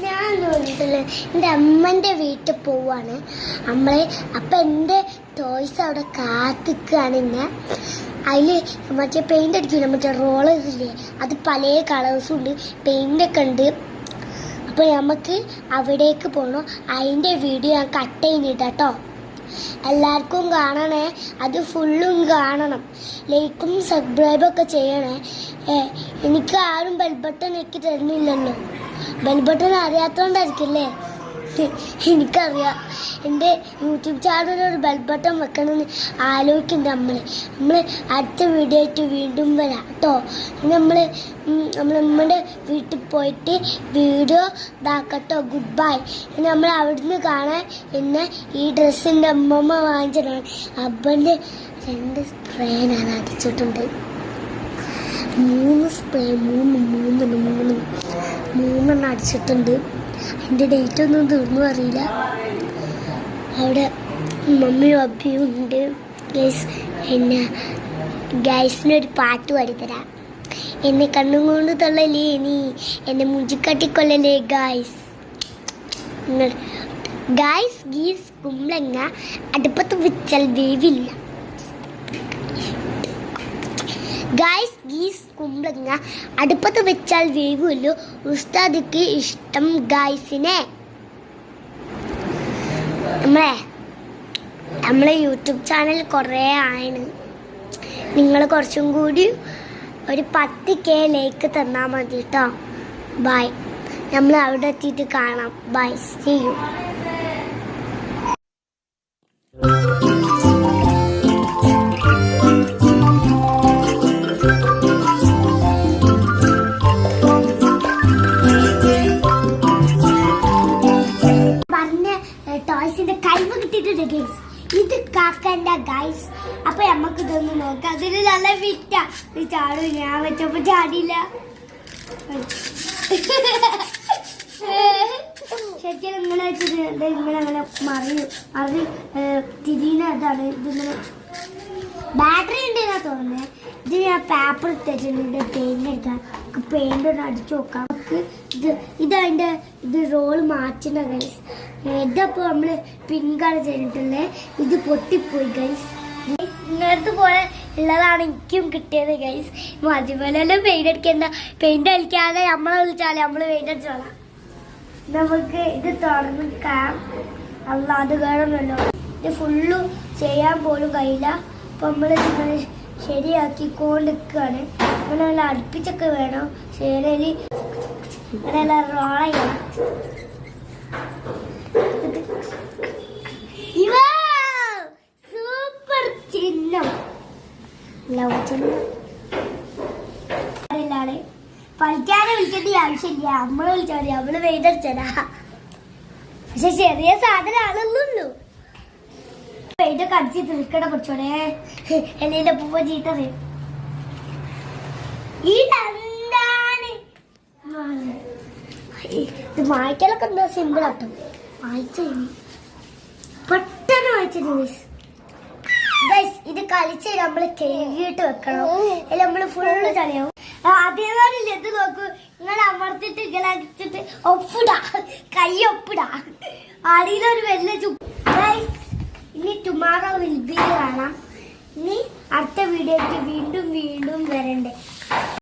ഞാൻ എന്റെ അമ്മന്റെ വീട്ടിൽ പോവാണ്. അമ്മളെ അപ്പം എന്റെ ടോയ്സ് അവിടെ കാത്തിക്കാണ് എന്നെ അതിൽ മറ്റേ പെയിന്റ് അടിക്കില്ല മറ്റേ റോളർ ഇല്ലേ? അത് പല കളേഴ്സും ഉണ്ട്. പെയിന്റ് ഒക്കെ ഉണ്ട്. അപ്പോൾ നമുക്ക് അവിടേക്ക് പോകണം അതിന്റെ വീഡിയോ ഞാൻ കട്ട് ചെയ്യുന്നിട്ടാട്ടോ എല്ലാവർക്കും കാണണേ. അത് ഫുള്ളും കാണണം. ലൈക്കും സബ്സ്ക്രൈബൊക്കെ ചെയ്യണേ. എനിക്ക് ആരും ബെൽബട്ടൺ എനിക്ക് തരുന്നില്ലല്ലോ. ബെൽബട്ടൺ അറിയാത്തോണ്ടായിരിക്കില്ലേ? എനിക്കറിയാം. എന്റെ യൂട്യൂബ് ചാനലിൽ ഒരു ബെൽബട്ടൺ വെക്കണമെന്ന് ആലോചിക്കുന്നുണ്ട് നമ്മൾ നമ്മൾ അടുത്ത വീഡിയോ ആയിട്ട് വീണ്ടും വരാം കേട്ടോ. നമ്മൾ നമ്മൾ നമ്മുടെ വീട്ടിൽ പോയിട്ട് വീഡിയോ ഇതാക്കട്ടോ. ഗുഡ് ബൈ ഇനി നമ്മൾ അവിടുന്ന് കാണാൻ എന്നെ ഈ ഡ്രസ്സിന്റെ അമ്മമ്മ വാങ്ങിച്ചിട്ടാണ് അബ്ബന്റെ രണ്ട് സ്പ്രേ ഞാൻ അടിച്ചിട്ടുണ്ട്. മൂന്ന് സ്പ്രേ മൂന്ന് മൂന്ന് മൂന്ന്. മൂന്നെണ്ണം അടിച്ചിട്ടുണ്ട്. അതിന്റെ ഡേറ്റ് ഒന്നും തീർന്നു അറിയില്ല. അവിടെ മമ്മിയും അബ്ബിയും ഉണ്ട്. ഗൈസ് എന്നെ ഗൈസിനൊരു പാട്ട് പാടിത്തരാം. എന്നെ കണ്ണും കൊണ്ട് തള്ളലേ നീ. എന്നെ മുജിക്കട്ടിക്കൊള്ളലേ ഗായ്സ് ഗായ്സ് ഗീസ് കുമ്പളങ്ങ അടുപ്പത്ത് വെച്ചാൽ വേവില്ല. ഗായ്സ് ഗീസ് കുമ്പളങ്ങ അടുപ്പത്ത് വെച്ചാൽ വേവുമല്ലോ ഉസ്താദിക്ക് ഇഷ്ടം ഗായ്സിനെ. നമ്മളെ നമ്മളെ യൂട്യൂബ് ചാനൽ കുറേ ആണ്. നിങ്ങൾ കുറച്ചും കൂടി ഒരു പത്ത് കെ ലേക്ക് തന്നാൽ മതി കേട്ടോ ബൈ നമ്മൾ അവിടെ എത്തിയിട്ട് കാണാം. ബൈ സീ യു ഇത് കാക്കന്റെ ഗൈസ് അപ്പൊ നമുക്ക് ഇതൊന്ന് നോക്കാം. അതിന് നല്ല ഫിറ്റാ ഇത് ചാടും. ഞാൻ വെച്ചപ്പോ ചാടിയില്ല. ശരിക്കും ഇങ്ങനെ വെച്ചിട്ട് ഇങ്ങനെ അങ്ങനെ മറിയും മറി തിരിയുന്ന ഇതാണ്. ഇതിങ്ങനെ ബാറ്ററി ഉണ്ട് എന്നാ തോന്നുന്നത് ഇത് ഞാൻ പേപ്പർ ഇട്ടിട്ടുണ്ട്. പെയിന്റ് എടുക്കാൻ പെയിന്റ് ഒന്ന് അടിച്ചു നോക്കാം. നമുക്ക് ഇത് ഇതതിന്റെ ഇത് റോൾ മാറ്റുന്ന ഗൈസ് ഇതപ്പോ നമ്മൾ പിങ്കാണ് ചെയ്തിട്ടുള്ളേ. ഇത് പൊട്ടിപ്പോയി ഗൈസ് ഇങ്ങനത്തെ പോലെ ഉള്ളതാണ് എനിക്കും കിട്ടിയത് ഗൈസ് അതുപോലെ പെയിന്റ് അടിക്കണ്ട. പെയിന്റ് അടിക്കാതെ നമ്മളെ വിളിച്ചാൽ നമ്മൾ പെയിന്റ് അടിച്ചോളാം. നമുക്ക് ഇത് തുറന്നിക്കാം അല്ല അത് കാണുമല്ലോ ഇത് ഫുള്ള് ചെയ്യാൻ പോലും കഴിയില്ല. അപ്പൊ നമ്മൾ ശരിയാക്കി കൊണ്ടിരിക്കുകയാണ് നമ്മൾ നല്ല അടുപ്പിച്ചൊക്കെ വേണം. ശരി അങ്ങനെ റോള ചെയ്യണം സൂപ്പർ ചിഹ്നം. ലവ് ചിഹ്നം. വിളിക്കേണ്ട ആവശ്യമില്ല. നമ്മൾ വിളിച്ചാൽ മതി. അവൾ വെയിറ്റടിച്ചതാ പക്ഷെ ചെറിയ സാധനമാണെന്നുള്ളൂ വെയിലൊക്കെ അടിച്ച് തീർക്കണ കുറച്ചോടെ എന്നെ പൂവ ചീത്തത്. ഇതെന്താണ് ഇത് മായ്ക്കലൊക്കെ എന്താ സിമ്പിൾ ആട്ടോ പെട്ടെന്ന് വായിച്ചിട്ട് ഗൈസ് ഇത് കളിച്ച് നമ്മൾ കഴുകിയിട്ട് വെക്കണം. അല്ല നമ്മൾ ഫുള്ള് ചളിയാവും അതേപോലെ ഇത് നോക്കൂ. നിങ്ങൾ അമർത്തിട്ട് ഇങ്ങനെ ഒപ്പിടാ. കൈ ഒപ്പിടാ. അടിയിലൊരു ചു ഗൈസ് ഇനി ടുമാറോ വിൽ ബി കാണാം. ഇനി അടുത്ത വീഡിയോയ്ക്ക് വീണ്ടും വീണ്ടും വരണ്ടേ.